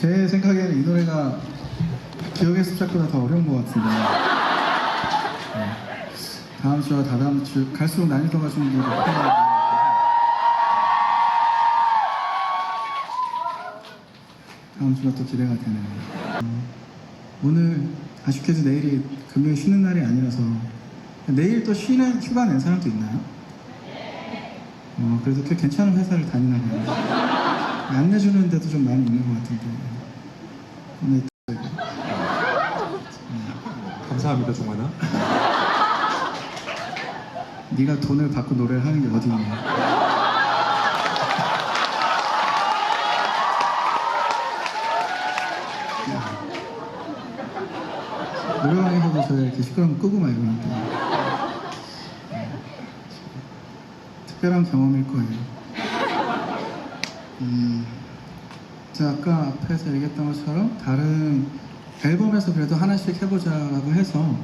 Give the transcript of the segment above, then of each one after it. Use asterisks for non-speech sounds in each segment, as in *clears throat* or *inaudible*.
제 생각에는 이 노래가 기억의 습작보다 더 어려운 것 같은데 네. 다음 주와 다다음 주 갈수록 난이도가 좀 더 높아요. 다음 주가 또 기대가 되네요. 음, 오늘 아쉽게도 내일이 금요일 쉬는 날이 아니라서 내일 또 쉬는 휴가 낸 사람도 있나요? 어, 그래도 꽤 괜찮은 회사를 다니나 봐요. 안 내주는데도 좀 많이 있는 것 같은데. 오늘 감사합니다, 종환아. *laughs* 네가 돈을 받고 노래를 하는 게 어디 있냐? *laughs* 노래방에서도 저 이렇게 시끄러우면 끄고 말고 하는데 특별한 경험일 거예요. *laughs* 음, 제가 아까 앞에서 얘기했던 것처럼 다른 앨범에서 그래도 하나씩 해보자라고 해서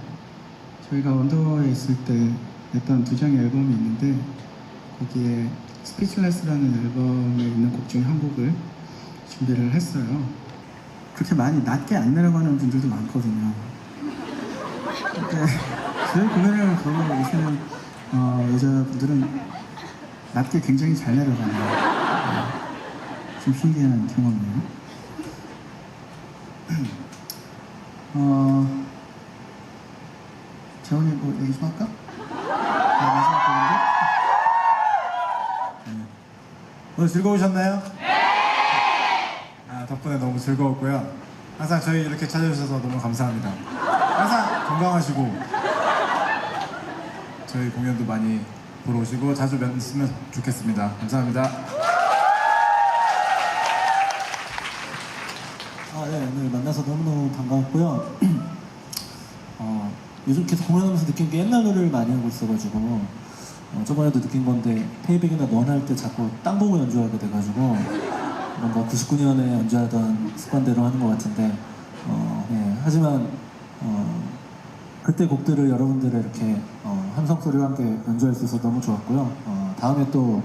저희가 원더에 있을 때 냈던 두 장의 앨범이 있는데 거기에 스피치레스라는 앨범에 있는 곡 중에 한 곡을 준비를 했어요. 그렇게 많이 낮게 안 내려가는 분들도 많거든요. 저희 공연을 보러 오시는 어, 여자분들은 낮게 굉장히 잘 내려가는 네. 좀 신기한 경험이에요. *clears throat* 어, 재원이 뭐 얘기 좀 할까? 네, 마지막 곡인데? 네. 오늘 즐거우셨나요? 네! 아, 덕분에 너무 즐거웠고요. 항상 저희 이렇게 찾아주셔서 너무 감사합니다. 항상 건강하시고 저희 공연도 많이 보러 오시고 자주 뵀으면 좋겠습니다. 감사합니다. 오늘 만나서 너무너무 반가웠고요. *clears throat* 어, 요즘 계속 공연하면서 느낀 게 옛날 노래를 많이 하고 있어가지고, 어, 저번에도 느낀 건데, 페이백이나 넌할 때 자꾸 땅 보고 연주하게 돼가지고, 뭔가 99년에 연주하던 습관대로 하는 것 같은데, 어, 네, 하지만, 어, 그때 곡들을 여러분들의 이렇게 어, 함성 소리와 함께 연주할 수 있어서 너무 좋았고요. 어, 다음에 또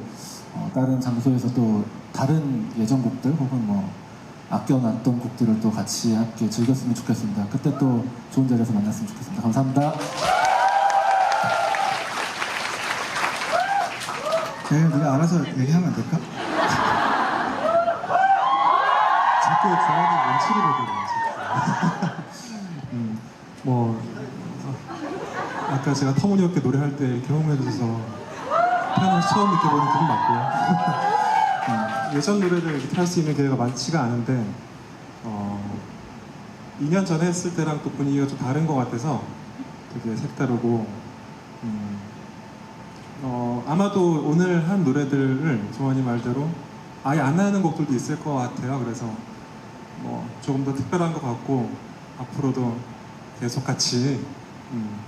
어, 다른 장소에서 또 다른 예전 곡들 혹은 뭐 아껴놨던 곡들을 또 같이 함께 즐겼으면 좋겠습니다. 그때 또 좋은 자리에서 만났으면 좋겠습니다. 감사합니다. 재현이 네가 알아서 얘기하면 안 될까? 자꾸 종환이 눈치를 보거든요. 음, 뭐 어, 아까 제가 터무니없게 노래할 때 경험해 주셔서 태어나서 처음 느껴보는 기분 맞고요. 음, 예전 노래를 이렇게 할수 있는 기회가 많지가 않은데 어, 2년 전에 했을 때랑 또 분위기가 좀 다른 것 같아서 되게 색다르고 음, 어, 아마도 오늘 한 노래들을 조원이 말대로 아예 안 나는 곡들도 있을 것 같아요. 그래서 뭐 조금 더 특별한 것 같고 앞으로도 계속 같이 음,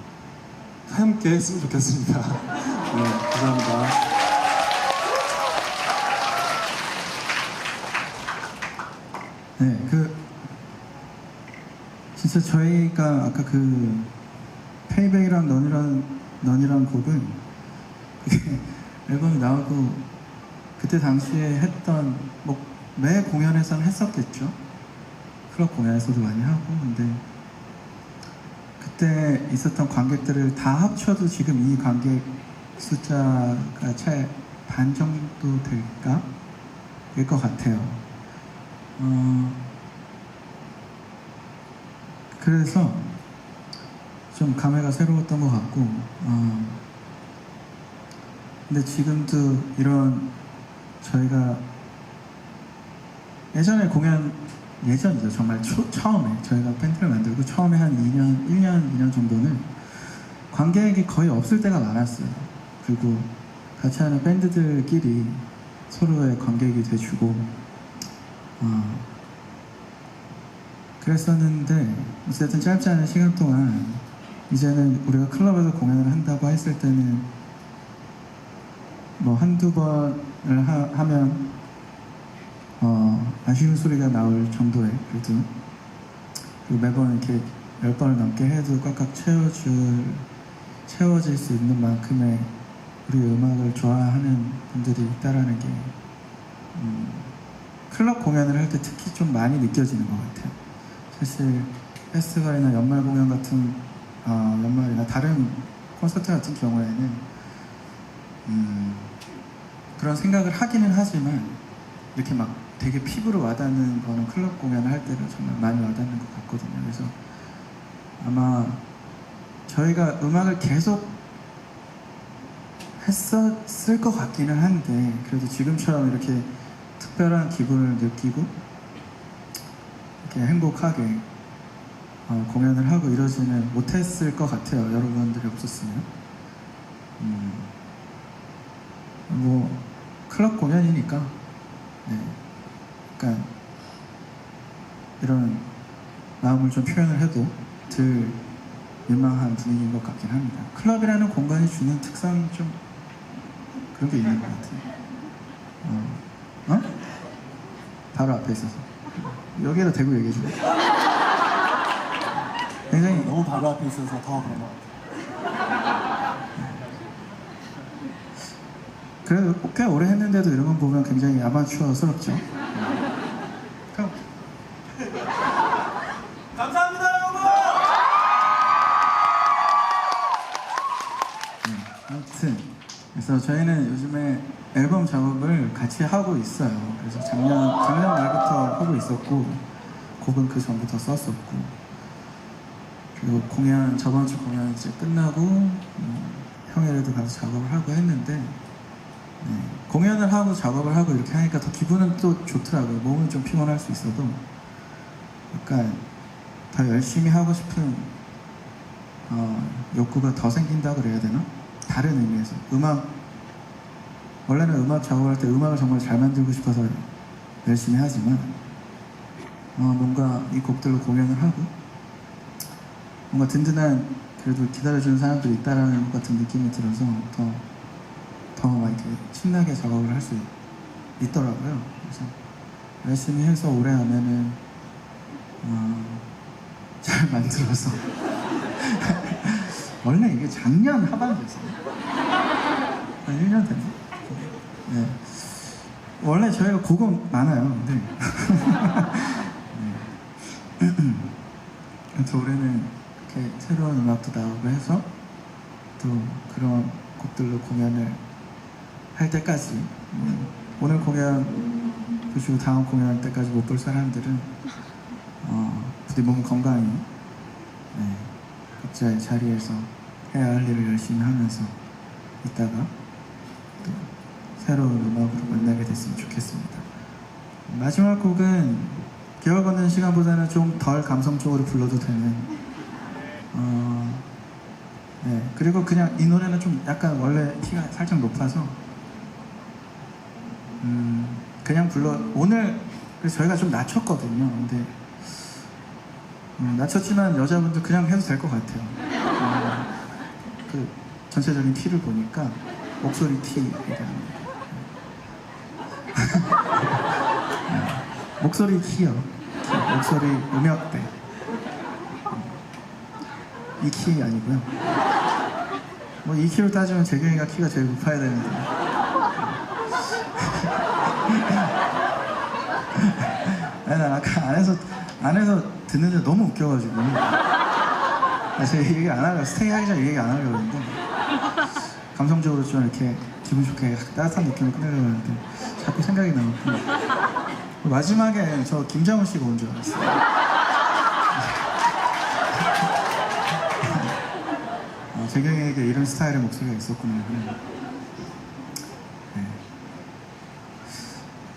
함께 했으면 좋겠습니다. *laughs* 네, 감사합니다. 네, 그 진짜 저희가 아까 그 페이백이랑 넌이란 넌이란 곡은 *laughs* 앨범이 나오고 그때 당시에 했던 뭐 매 공연에서는 했었겠죠. 클럽 공연에서도 많이 하고 근데 그때 있었던 관객들을 다 합쳐도 지금 이 관객 숫자가 채 반 정도 될까? 일 것 같아요. 어, 그래서 좀 감회가 새로웠던 것 같고, 어, 근데 지금도 이런 저희가 예전에 공연, 예전이죠. 정말 초, 처음에 저희가 밴드를 만들고 처음에 한 2년, 1년, 2년 정도는 관객이 거의 없을 때가 많았어요. 그리고 같이 하는 밴드들끼리 서로의 관객이 돼주고, 어, 그랬었는데 어쨌든 짧지 않은 시간 동안 이제는 우리가 클럽에서 공연을 한다고 했을 때는 뭐 한두 번을 하, 하면 어, 아쉬운 소리가 나올 정도의 그래도 매번 이렇게 열 번을 넘게 해도 꽉꽉 채워줄 채워질 수 있는 만큼의 우리 음악을 좋아하는 분들이 있다라는 게 음, 클럽 공연을 할 때 특히 좀 많이 느껴지는 것 같아요. 사실 페스티벌이나 연말 공연 같은 어, 연말이나 다른 콘서트 같은 경우에는 음, 그런 생각을 하기는 하지만 이렇게 막 되게 피부로 와닿는 거는 클럽 공연을 할 때가 정말 많이 와닿는 것 같거든요. 그래서 아마 저희가 음악을 계속 했었을 것 같기는 한데 그래도 지금처럼 이렇게 특별한 기분을 느끼고 이렇게 행복하게 어, 공연을 하고 이러지는 못했을 것 같아요. 여러분들이 없었으면. 음, 뭐 클럽 공연이니까 네, 약간 이런 마음을 좀 표현을 해도 덜 민망한 분위기인 것 같긴 합니다. 클럽이라는 공간이 주는 특성이 좀 그런 게 있는 것 같아요. 어? 어? 바로 앞에 있어서 여기에다 대고 얘기해 줄래? 굉장히 너무 바로 앞에 있어서 더 그런 것 같아요. 그래도 꽤 오래 했는데도 이런 건 보면 굉장히 아마추어스럽죠. 그럼 감사합니다, 여러분! 네, 아무튼 그래서 저희는 요즘에 앨범 작업을 같이 하고 있어요. 그래서 작년 작년 말부터 하고 있었고 곡은 그 전부터 썼었고 그리고 공연 저번 주 공연 이제 끝나고 음, 평일에도 가서 작업을 하고 했는데 네, 공연을 하고 작업을 하고 이렇게 하니까 더 기분은 또 좋더라고요. 몸은 좀 피곤할 수 있어도 약간 더 열심히 하고 싶은 어, 욕구가 더 생긴다 그래야 되나? 다른 의미에서 음악 원래는 음악 작업할 때 음악을 정말 잘 만들고 싶어서 열심히 하지만 어, 뭔가 이 곡들로 공연을 하고 뭔가 든든한 그래도 기다려주는 사람들이 있다라는 것 같은 느낌이 들어서 더 더 막 이렇게 신나게 작업을 할 수 있더라고요. 그래서 열심히 해서 오래 하면은 어, *laughs* 잘 만들어서 원래 이게 작년 하반기였어요. 한 1년 됐나? 네. 원래 저희가 곡은 많아요. 근데 네. 그래서 올해는 이렇게 새로운 음악도 나오고 해서 또 그런 곡들로 공연을 할 때까지 음, 오늘 공연 보시고 다음 공연할 때까지 못 볼 사람들은 어, 부디 몸 건강히 네, 각자의 자리에서 해야 할 일을 열심히 하면서 있다가 또 새로운 음악으로 만나게 됐으면 좋겠습니다. 마지막 곡은 기억 얻는 시간보다는 좀 덜 감성적으로 불러도 되는 어, 네 그리고 그냥 이 노래는 좀 약간 원래 키가 살짝 높아서 음, 그냥 불러 오늘 그래서 저희가 좀 낮췄거든요. 근데 음, 낮췄지만 여자분들 그냥 해도 될 것 같아요. 어, 그 전체적인 키를 보니까 목소리 대한 네, 목소리 키요. 키, 목소리 음역대 이 키 아니고요. 뭐이 키로 따지면 재경이가 키가 제일 높아야 되는데. *laughs* 아니, 나 아까 안에서 안에서 듣는데 너무 웃겨가지고. 아, 제가 얘기 안 하려 스테이 하기 전에 얘기 안 하려고 했는데 감성적으로 좀 이렇게 기분 좋게 따뜻한 느낌을 끝내려고 했는데 자꾸 생각이 나고 마지막에 저 김장훈 씨가 온 줄 알았어요. 어, 재경이에게 이런 스타일의 목소리가 있었구나. 네.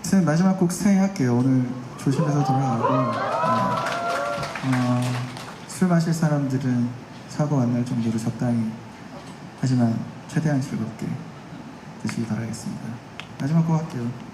아무튼 마지막 곡 스테이 할게요. 오늘 조심해서 돌아가고 네. 어, 술 마실 사람들은 사고 안 날 정도로 적당히 하지만 최대한 즐겁게 드시기 바라겠습니다. 마지막 곡 할게요.